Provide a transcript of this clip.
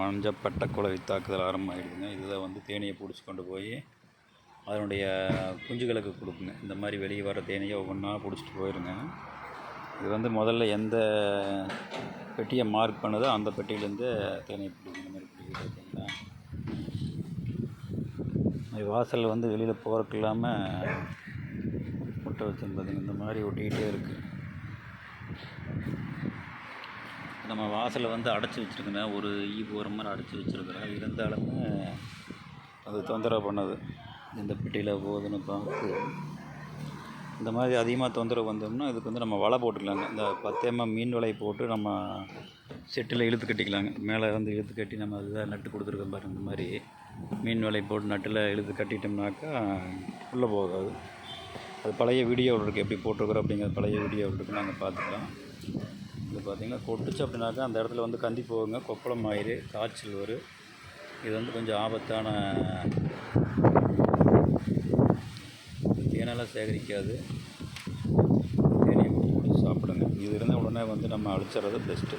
மஞ்சள் பட்டக்குழவி தாக்குதல் ஆரம்பமாகிடுதுங்க இதில் வந்து தேனியை பிடிச்சி கொண்டு போய் அதனுடைய குஞ்சுகளுக்கு கொடுக்குங்க. இந்த மாதிரி வெளியே வர தேனியை ஒவ்வொன்றா பிடிச்சிட்டு போயிருங்க. இது வந்து முதல்ல எந்த பெட்டியை மார்க் பண்ணுதோ அந்த பெட்டியிலேருந்து தேனியை பிடிக்கும் இந்த மாதிரி பிடிக்கிறது பார்த்தீங்களா வாசல் வந்து வெளியில் போகிறக்கு இல்லாமல் முட்டை வச்சுருந்ததுங்க. இந்த மாதிரி ஒட்டிக்கிட்டே இருக்குது நம்ம வாசலை வந்து அடைச்சி வச்சுருக்கேன் ஒரு ஈ போகிற மாதிரி அடைச்சி வச்சுருக்குறேன் இருந்தாலுமே அது தொந்தரவு பண்ணுது. இந்த பெட்டியில் போகுதுன்னு பார்த்து. இந்த மாதிரி அதிகமாக தொந்தரவு வந்தோம்னா இதுக்கு வந்து நம்ம வலை போட்டுக்கலாங்க. இந்த பத்தேமா மீன் வலை போட்டு நம்ம செட்டில் இழுத்து கட்டிக்கலாங்க. மேலே வந்து இழுத்து கட்டி நம்ம அதுதான் நட்டு கொடுத்துருக்கோம் பாருங்க இந்த மாதிரி. மீன் வலை போட்டு நட்டில் இழுத்து கட்டிட்டோம்னாக்கா உள்ளே போகாது. அது பழைய வீடியோ இருக்குது எப்படி போட்டிருக்குறோம் அப்படிங்கிற பழைய வீடியோ இருக்குது நாங்கள் பார்த்துக்கலாம். இது பார்த்திங்கன்னா கொட்டுச்சு அப்படின்னாக்கா அந்த இடத்துல வந்து கந்தி போகுங்க. கொப்பளம் ஆயிரு காய்ச்சல் வரும் இது வந்து கொஞ்சம் ஆபத்தான தேனெல்லாம் சேகரிக்காது. தேனியை கொடுத்து சாப்பிடுங்க. இது இருந்தால் உடனே வந்து நம்ம அழிச்சிட்றது பெஸ்ட்டு